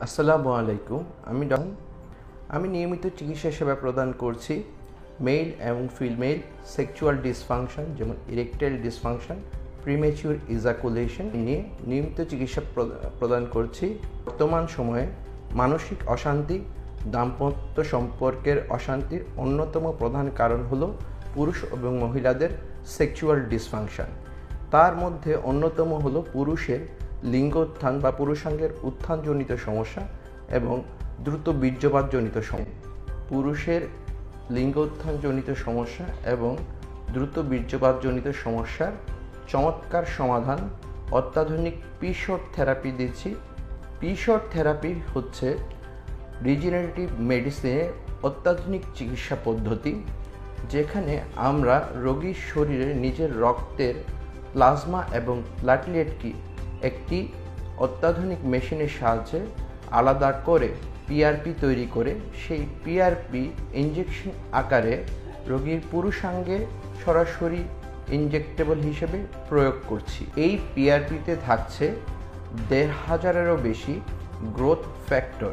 আসসালামু আলাইকুম, আমি ডন আমি নিয়মিত চিকিৎসা সেবা প্রদান করছি মেল এবং ফিমেল সেক্সুয়াল ডিসফাংশন যেমন ইরেকটাইল ডিসফাংশন প্রিমেচিউর ইজাকুলেশন নিয়ে নিয়মিত চিকিৎসা প্র- প্রদান করছি। বর্তমান সময়ে মানসিক অশান্তি, দাম্পত্য সম্পর্কের অশান্তির অন্যতম প্রধান কারণ হলো পুরুষ এবং মহিলাদের সেক্সুয়াল ডিসফাংশন। তার মধ্যে অন্যতম হলো পুরুষের লিঙ্গোত্থান বা পুরুষাঙ্গের উত্থানজনিত সমস্যা এবং দ্রুত বীর্যপাতজনিত সমস্যা পুরুষের লিঙ্গোত্থানজনিত সমস্যা এবং দ্রুত বীর্যপাতজনিত সমস্যার চমৎকার সমাধান অত্যাধুনিক পিশর থেরাপি দিচ্ছি। পিশর থেরাপি হচ্ছে রিজেনারেটিভ মেডিসিনের অত্যাধুনিক চিকিৎসা পদ্ধতি যেখানে আমরা রোগীর শরীরে নিজের রক্তের প্লাজমা এবং প্লাটলেটকে একটি অত্যাধুনিক মেশিনের সাহায্যে আলাদা করে পিআরপি তৈরি করে সেই পিআরপি ইঞ্জেকশন আকারে রোগীর পুরুষাঙ্গে সরাসরি ইনজেক্টেবল হিসেবে প্রয়োগ করছি। এই পিআরপিতে থাকছে দেড় হাজারেরও বেশি গ্রোথ ফ্যাক্টর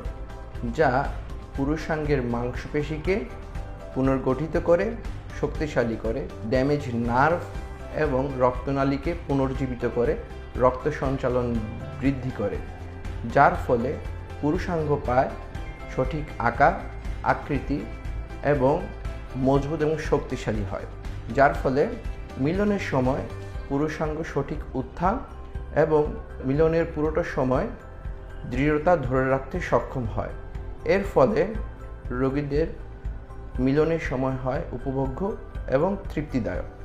যা পুরুষাঙ্গের মাংসপেশিকে পুনর্গঠিত করে, শক্তিশালী করে ড্যামেজ নার্ভ এবং রক্তনালীকে পুনর্জীবিত করে রক্ত সঞ্চালন বৃদ্ধি করে, যার ফলে পুরুষাঙ্গ পায় সঠিক আকার, আকৃতি এবং মজবুত এবং শক্তিশালী হয়, যার ফলে মিলনের সময় পুরুষাঙ্গ সঠিক উত্থান এবং মিলনের পুরোটা সময় দৃঢ়তা ধরে রাখতে সক্ষম হয়। এর ফলে রোগীদের মিলনের সময় হয় উপভোগ্য এবং তৃপ্তিদায়ক।